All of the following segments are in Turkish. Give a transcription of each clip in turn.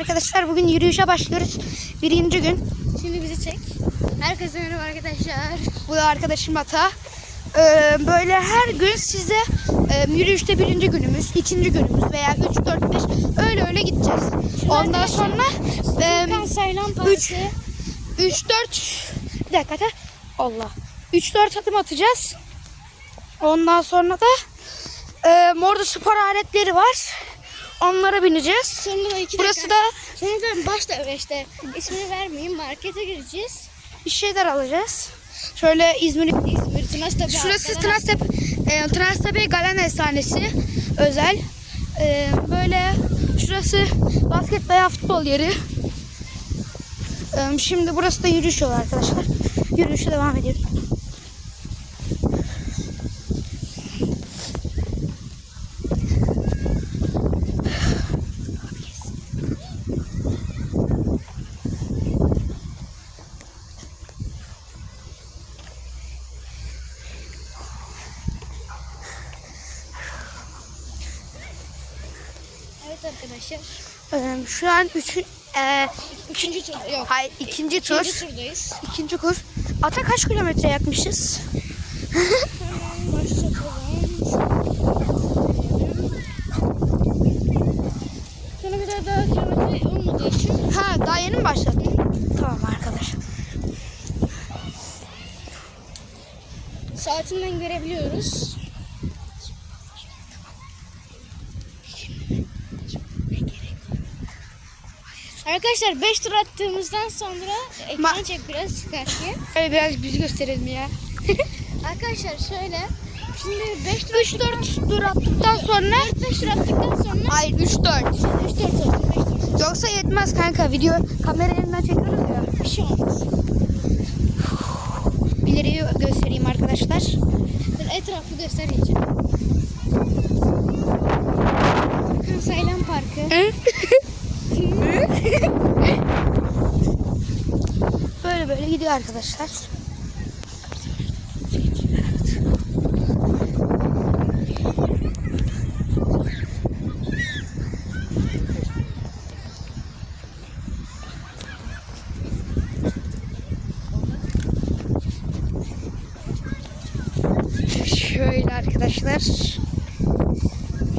arkadaşlar. Bugün yürüyüşe başlıyoruz. Birinci gün. Şimdi bizi çek. Herkese merhaba arkadaşlar. Bu da arkadaşım Ata. Ee, böyle her gün size e, yürüyüşte birinci günümüz, ikinci günümüz veya 3, 4, 5 öyle öyle gideceğiz. Ondan sonra e, Furkan Saylan üç- Partisi. 3, 4 bir dakika Ata. Allah. 3, 4 adım atacağız. Ondan sonra da e, orada spor aletleri var. Onlara bineceğiz. Sonra iki Burası dakika. da Sonra da başta işte ismini vermeyeyim markete gireceğiz. bir şeyler alacağız. Şöyle İzmir İzmir Tınaztepe. Şurası Ankara. Tınaztepe, e, Tınaztepe Galen Efsanesi özel. E, böyle şurası basket veya futbol yeri. E, şimdi burası da yürüyüş yolu arkadaşlar. Yürüyüşe devam ediyoruz. Evet arkadaşlar. E, şu an üç, e, Üçüncü tur. Yok. hayır, ikinci tur. İkinci turdayız. İkinci kur. Ata kaç kilometre yakmışız? Sonra bir daha kilometre olmadığı için Ha daha yeni mi başladın? Tamam arkadaş. saatinden görebiliyoruz. Arkadaşlar 5 tur attığımızdan sonra ekran çek biraz karşıya. Öyle biraz bizi gösterelim ya. Arkadaşlar şöyle şimdi 5 tur 3-4 tur attıktan sonra 5 tur attıktan sonra Hayır 3-4. 3 4 oldu 5 tur. Yoksa yetmez kanka. Video kamera elinden çekiyoruz ya. Bir şey olmaz. İleriyi göstereyim arkadaşlar. Dur, etrafı göstereceğim. Furkan Saylan Parkı. Böyle arkadaşlar. Şöyle arkadaşlar.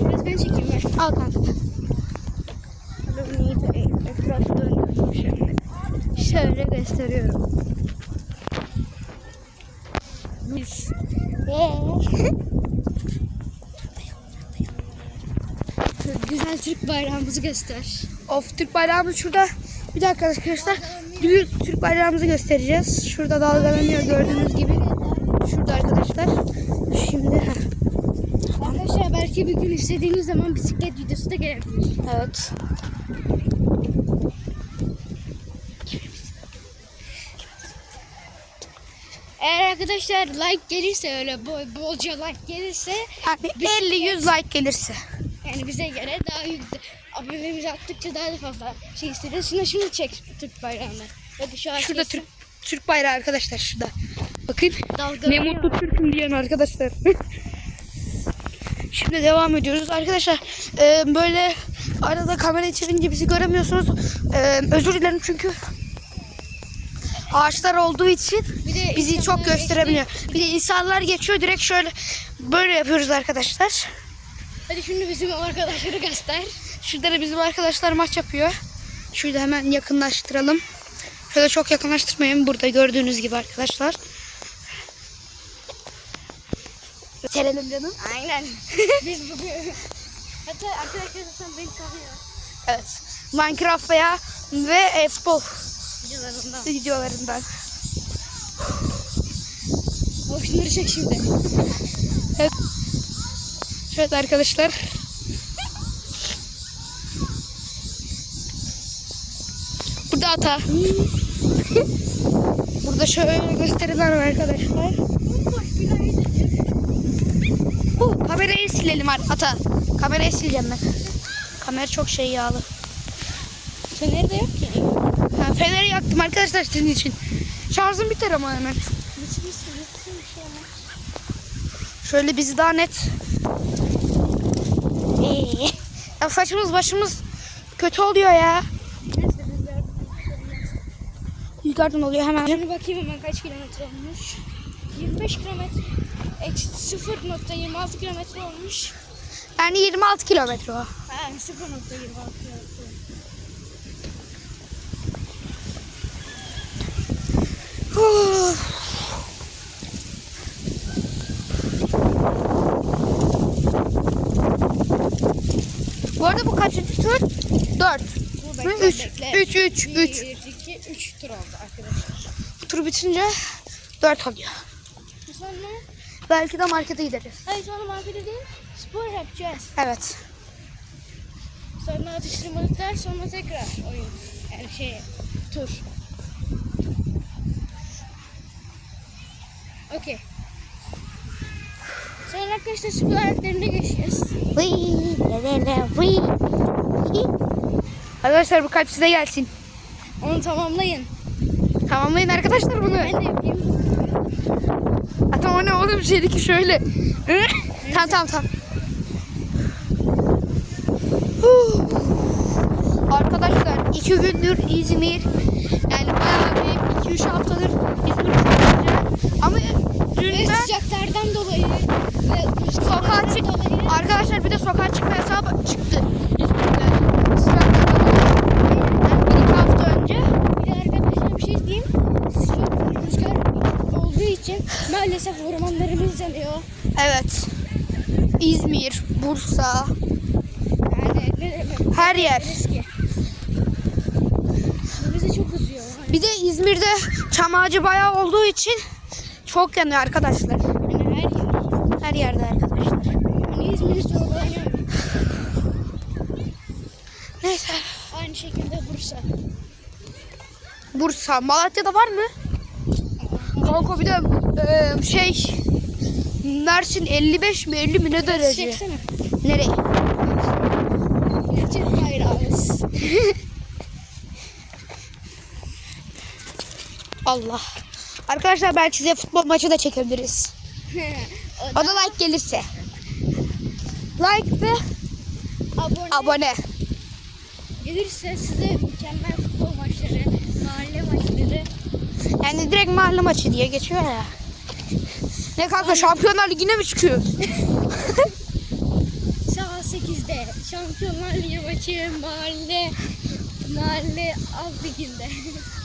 Biraz ben çekeyim ben. Al kanka. Etrafı döndürdüm şöyle. Şöyle gösteriyorum. Biz. Güzel Türk bayrağımızı göster. Of Türk bayrağımız şurada. Bir dakika arkadaşlar. Büyük Türk bayrağımızı göstereceğiz. Şurada dalgalanıyor gördüğünüz gibi. Şurada arkadaşlar. Şimdi heh, Arkadaşlar belki bir gün istediğiniz zaman bisiklet videosu da gelebilir. evet. Arkadaşlar like gelirse öyle bol, bolca like gelirse Yani 50-100 like gelirse. yani bize göre daha yük, abonemiz arttıkça daha da fazla şey isteriz. Şimdi şimdi çek Türk bayrağını. Hadi şu Şurada Türk Türk bayrağı arkadaşlar şurada. Bakın. dalga Ne mutlu Türk'üm diyen arkadaşlar. Şimdi devam ediyoruz. Arkadaşlar e, böyle arada kamera çevirince bizi göremiyorsunuz. E, özür dilerim çünkü ağaçlar olduğu için bizi çok gösteremiyor. Bir de insanlar geçiyor direkt şöyle böyle yapıyoruz arkadaşlar. Hadi şimdi bizim arkadaşları göster. Şurada da bizim arkadaşlar maç yapıyor. Şurada hemen yakınlaştıralım. Şöyle çok yakınlaştırmayın. Burada gördüğünüz gibi arkadaşlar. Serelim canım. Aynen. Biz bugün hatta arkadaşlar zaten beni tanıyor Evet. Minecraft veya ve e-futbol videolarından. videolarından. O şunları çek şimdi. Evet arkadaşlar. Burada ata. Burada şöyle gösterilen var arkadaşlar. Bu kamerayı silelim ata. Kamerayı sileceğim ben. Kamera çok şey yağlı. Feneri de yok feneri yaktım arkadaşlar sizin için. Şarjım biter ama hemen. Şöyle bizi daha net. Ee, ya saçımız başımız kötü oluyor ya. yukarıdan oluyor hemen. Şimdi bakayım hemen kaç kilometre olmuş. 25 kilometre. Eksi 0.26 kilometre olmuş. Yani 26 kilometre o. Ha, 0.26 kilometre. Bu arada bu kaçıncı tur? 4. Bu Ve bekle, üç. bekle. Üç, üç, üç. 1, 2, 3 tur oldu arkadaşlar. Bu tur bitince 4 oluyor. Sonra, Belki de markete gideriz. hayır sonra markete değil, spor yapacağız. Evet. Sonra atıştırmalıklar, sonra tekrar oyun. Yani şey, tur. Okey. Sonra arkadaşlar spor aletlerine geçeceğiz. Arkadaşlar bu kalp size gelsin. Onu tamamlayın. Tamamlayın arkadaşlar bunu. Ben de yapayım. Atam o ne oğlum şeydeki şöyle. tamam tamam tamam. Arkadaşlar iki gündür İzmir yani bayağı bir iki üç haftadır İzmir. Ama dün ben sıcaklardan dolayı ve sokağa çık dolayı arkadaşlar bir de sokağa çıkma yasağı çıktı İzmir'de. Sıcaklardan dolayı. Yani bir iki hafta önce Bir de arkadaşlar bir şey diyeyim. Sıcak rüzgar olduğu için maalesef ormanlarımız yanıyor. evet İzmir, Bursa Yani her yer. Üzüyor. Bir de İzmir'de çam ağacı bayağı olduğu için çok yanıyor arkadaşlar. Yani her yer. Her yerde arkadaşlar. Yani zorlanıyor. Neyse. Aynı şekilde Bursa. Bursa, Malatya'da var mı? Kanka bir de e, şey Mersin 55 mi 50 mi ne derece? Çeksene. Nereye? Türk bayrağımız. Allah. Arkadaşlar belki size futbol maçı da çekebiliriz. O O da like gelirse. Like ve abone, abone. gelirse size mükemmel futbol maçları, mahalle maçları. Yani direkt mahalle maçı diye geçiyor ya. Ne kanka Şampiyonlar Ligi'ne mi çıkıyoruz? Saat 8'de Şampiyonlar Ligi maçı mahalle mahalle alt liginde.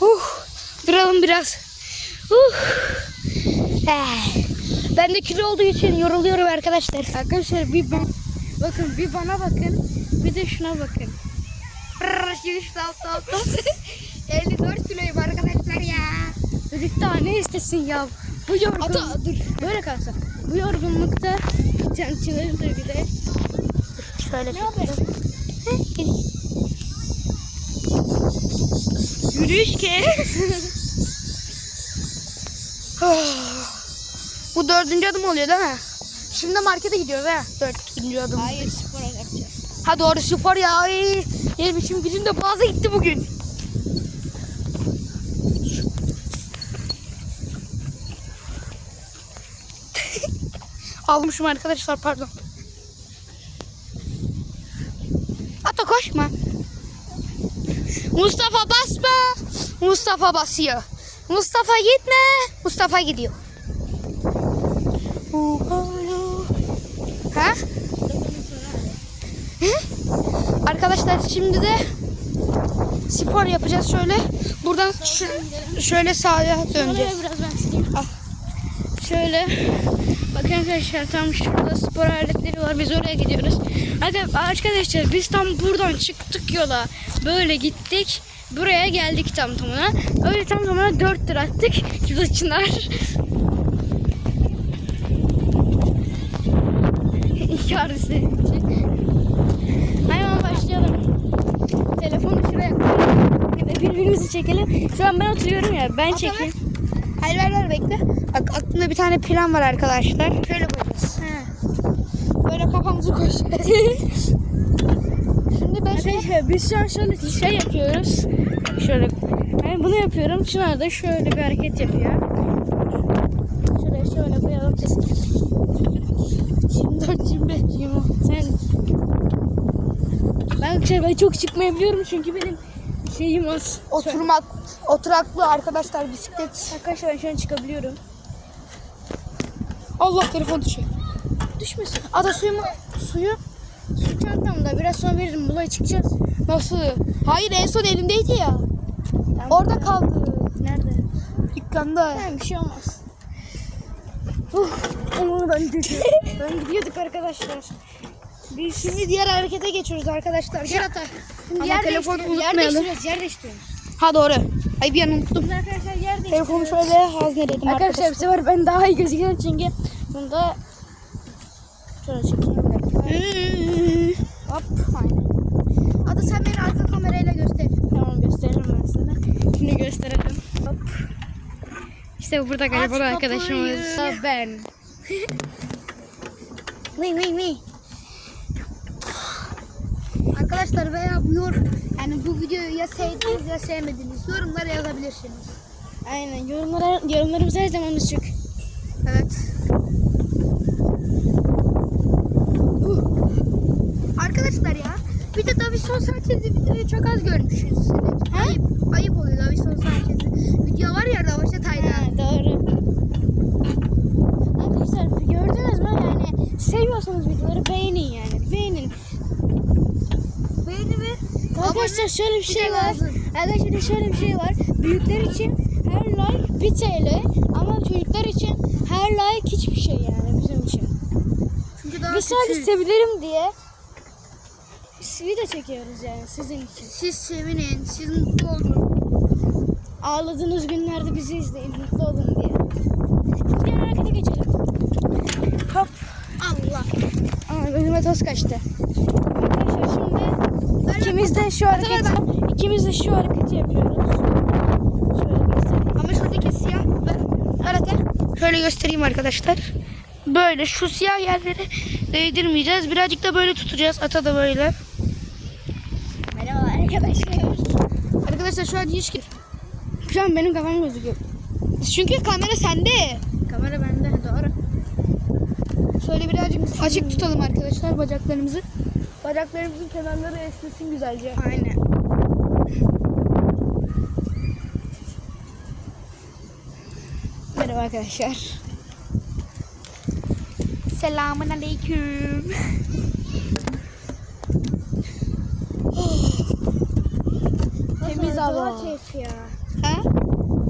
Uh, duralım biraz. Uh. Eh. Ben de kilo olduğu için yoruluyorum arkadaşlar. Arkadaşlar bir ben bakın bir bana bakın bir de şuna bakın. 54 kiloyum arkadaşlar ya. Çocuk daha ne istesin ya? Bu yorgun. Ata, dur. Böyle kalsın. Bu yorgunlukta çançıların da bir de. Şöyle Ne haber? Yürüyüş ki. Bu dördüncü adım oluyor değil mi? Şimdi markete gidiyoruz ha. Dördüncü adım. Hayır spor yapacağız. Ha doğru spor ya. Ay, benim işim gücüm de fazla gitti bugün. Almışım arkadaşlar pardon. Ata koşma. Mustafa basma. Mustafa basıyor. Mustafa gitme. Mustafa gidiyor. Ha? Arkadaşlar şimdi de spor yapacağız şöyle. Buradan şöyle sağa döneceğiz. Al. Şöyle bakın arkadaşlar tam şurada spor aletleri var. Biz oraya gidiyoruz. Arka- Arkadaşlar biz tam buradan çıktık yola. Böyle gittik. Buraya geldik tam tamına. Öyle tam tamına 4 lira attık. Şurada çınar. Hemen başlayalım. Telefonu şuraya koyalım. Birbirimizi çekelim. Şu an ben oturuyorum ya. Ben çekeyim. Hayır ver ver bekle. Bak aklımda bir tane plan var arkadaşlar. Şöyle koyacağız. Böyle kafamızı koyacağız. Şimdi ben şey Arkadaşlar biz şu an şöyle şey yapıyoruz. Şöyle ben bunu yapıyorum. Çınar da şöyle bir hareket yapıyor. Şuraya şöyle koyalım. 24 25 Sen ben, şey, ben çok çıkmayabiliyorum çünkü benim şeyim az. Oturmak, oturaklı arkadaşlar bisiklet. Arkadaşlar şu an çıkabiliyorum. Allah telefon düşüyor. Düşmesin. Ada suyu mu? Suyu? Su çantamda biraz sonra veririm. Bulaya çıkacağız. Nasıl? Hayır en son elimdeydi ya. Orada kaldı. Nerede? Dükkanda. Yani bir şey olmaz. Uh, onu ben ben gidiyorduk arkadaşlar. Biz şimdi diğer harekete geçiyoruz arkadaşlar. Gel Ata. Ama telefonu değiştiriyoruz, Yer unutmayalım. değiştiriyoruz. Yer değiştiriyoruz. Ha doğru. Ay bir an unuttum. Arkadaşlar yer. Telefonu şöyle hazneledim Arkadaşlar arkadaşlar. bu sefer ben daha iyi gözüküyorum çünkü bunda şöyle çekeyim bir dakika. Hop aynen. Ada sen beni arka kamerayla göster. Tamam gösteririm ben sana. Şimdi gösterelim. Hop. İşte burada galiba Aç arkadaşımız. kapıyı. Ben. Vıy vıy vıy. Arkadaşlar veya bu yor yani bu videoyu ya sevdiniz ya sevmediniz yorumlara yazabilirsiniz. Aynen yorumlara, yorumlarımız her zaman açık. Evet. Uh. Arkadaşlar ya bir de Davison Sanchez'i videoyu çok az görmüşsünüz. Ayıp, ayıp oluyor Davison Sanchez'i. Video var ya Ravaşa Taylan. Doğru. Arkadaşlar gördünüz mü yani seviyorsanız videoları beğenin yani beğenin. Beğeni ve Arkadaşlar şöyle bir şey var. Arkadaşlar şöyle bir şey var. Büyükler için her like 1 TL ama çocuklar için her like hiçbir şey yani bizim için. çünkü daha Biz sadece küçük. sevilirim diye video çekiyoruz yani sizin için. Siz sevinin, siz mutlu olun. Ağladığınız günlerde bizi izleyin, mutlu olun diye. Diğer harekete geçelim. Hop. Allah. Aa, gözüme toz kaçtı. İkimiz de şu hareketi, ikimiz de şu hareketi yapıyoruz. Şöyle göstereyim. Ama şuradaki siyah Ata. Şöyle göstereyim arkadaşlar. Böyle şu siyah yerleri değdirmeyeceğiz. Birazcık da böyle tutacağız. Ata da böyle. Merhaba arkadaşlar. Arkadaşlar şu an hiç Şu an benim kafam gözüküyor. Çünkü kamera sende. Kamera bende doğru. Şöyle birazcık açık tutalım arkadaşlar bacaklarımızı. Bacaklarımızın kenarları esnesin güzelce. Aynen. Merhaba arkadaşlar. Selamun aleyküm. Temiz hava. ya. Ha?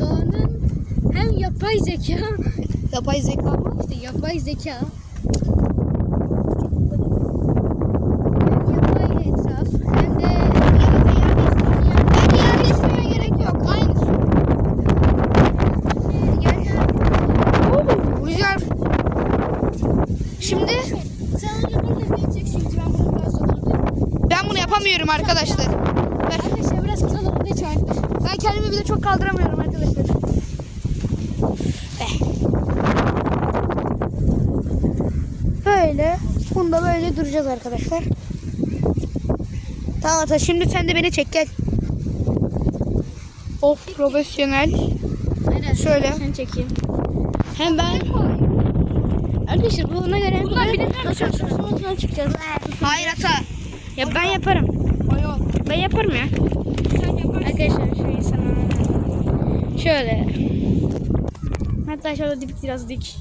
Doğanın hem yapay zeka, Yapay zeka mı? işte yapay zeka. Hem yapay etraf hem de Bence yer değiştirmeye gerek yok. Aynısı. Oo, Rüzgar. Şimdi sen onu yaparken bileceksin ki ben bunu biraz zorlandım. ben bunu yapamıyorum arkadaşlar. Ver. Arkadaşlar biraz ne çağırdı? Ben kendimi bir de çok kaldıramıyorum arkadaşlar. Eh. Böyle. Bunda böyle duracağız arkadaşlar. Tamam Ata şimdi sen de beni çek gel. Of profesyonel. Aynen. Şöyle. Sen çekeyim. Hem ben... Arkadaşlar bu ona göre... Bunlar? Nasıl nasıl çıkacağız? Hayır Ata. Ya ben yaparım. Ben yaparım ya. Arkadaşlar şöyle sana... Şöyle. Hatta şöyle dik biraz dik.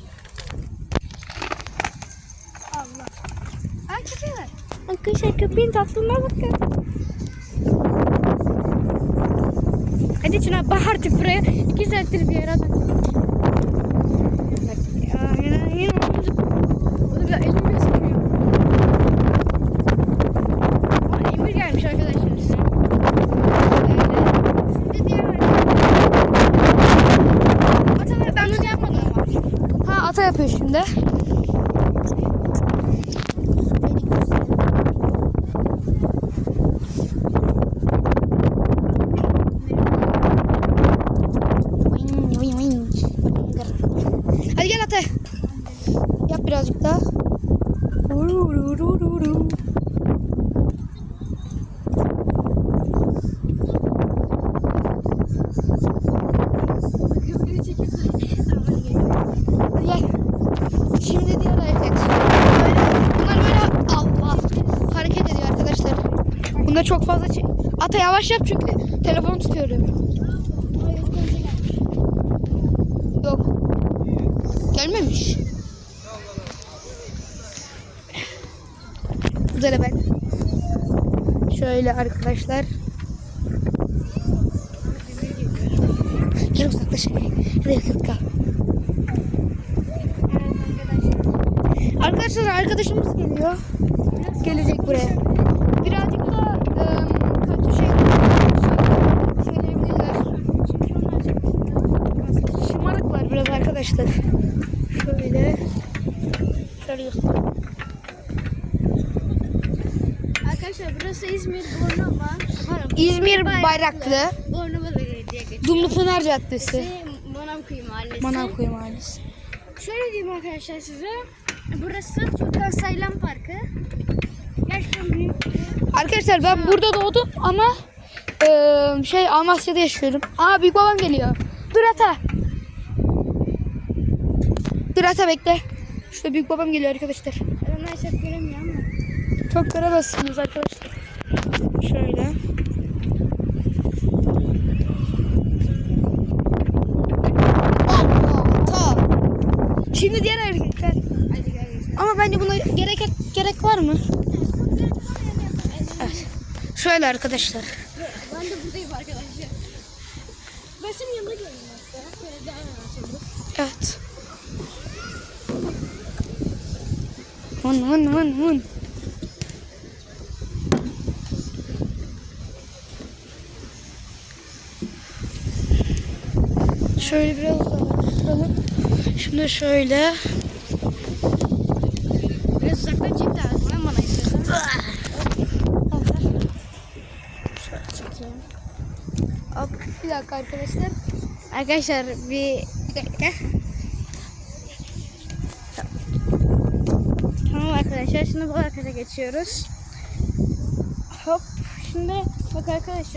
Allah. Ay köpeğe Arkadaşlar köpeğin tatlılığına bakın. Hadi Çınar bak artık buraya. İki saattir bir yere adam. Bak, ya, ya, ya. O da bir elim gözüküyor. Aa, Emir gelmiş arkadaşlar. Şimdi diğer Ata ver ben bunu yapmadım ama. Ha Ata yapıyor şimdi. Hadi gel Ata. Yap birazcık daha. Hadi gel. Şimdi diğer hareket. Böyle, bunlar böyle Allah hareket ediyor arkadaşlar. Bunda çok fazla çek. Ata yavaş yap çünkü Telefon tutuyorum. Yok. Gelmemiş. Güzel ben. Şöyle arkadaşlar. Gel uzaklaş. Hadi yakın kal. Arkadaşlar arkadaşımız geliyor. Gelecek buraya. Birazcık da ıı, kötü şey söyleyebilirler. Şımarık var biraz arkadaşlar. Şöyle. Şöyle göstereyim. Arkadaşlar burası İzmir Bornova. Pardon, İzmir Bayraklı. Bornova diye geçiyor. Dumlupınar Caddesi. Manavkuyu Mahallesi. Manavkuyu Mahallesi. Şöyle diyeyim arkadaşlar size. Burası Türkan Saylan Parkı. Gerçekten büyük. Arkadaşlar ben burada doğdum ama şey Amasya'da yaşıyorum. Aa büyük babam geliyor. Dur ata. Ata bekle. Şurada büyük babam geliyor arkadaşlar. Adamlar çok göremiyor ama. Çok göremezsiniz arkadaşlar. Şöyle. Şimdi diğer hareketler. Ama bence buna gerek gerek var mı? Evet. Şöyle arkadaşlar. Ben de buradayım arkadaşlar. Ben senin yanına geldim hatta. Evet. Vın vın vın. Şöyle biraz bakalım. Şimdi şöyle. Biraz uzaktan çek de ağzından bana istiyorsan. Şöyle çekeyim. Hop, bir dakika arkadaşlar. Arkadaşlar bir... Bir dakika. Tamam arkadaşlar şimdi bu arkadaşa geçiyoruz. Hop şimdi bak arkadaşlar.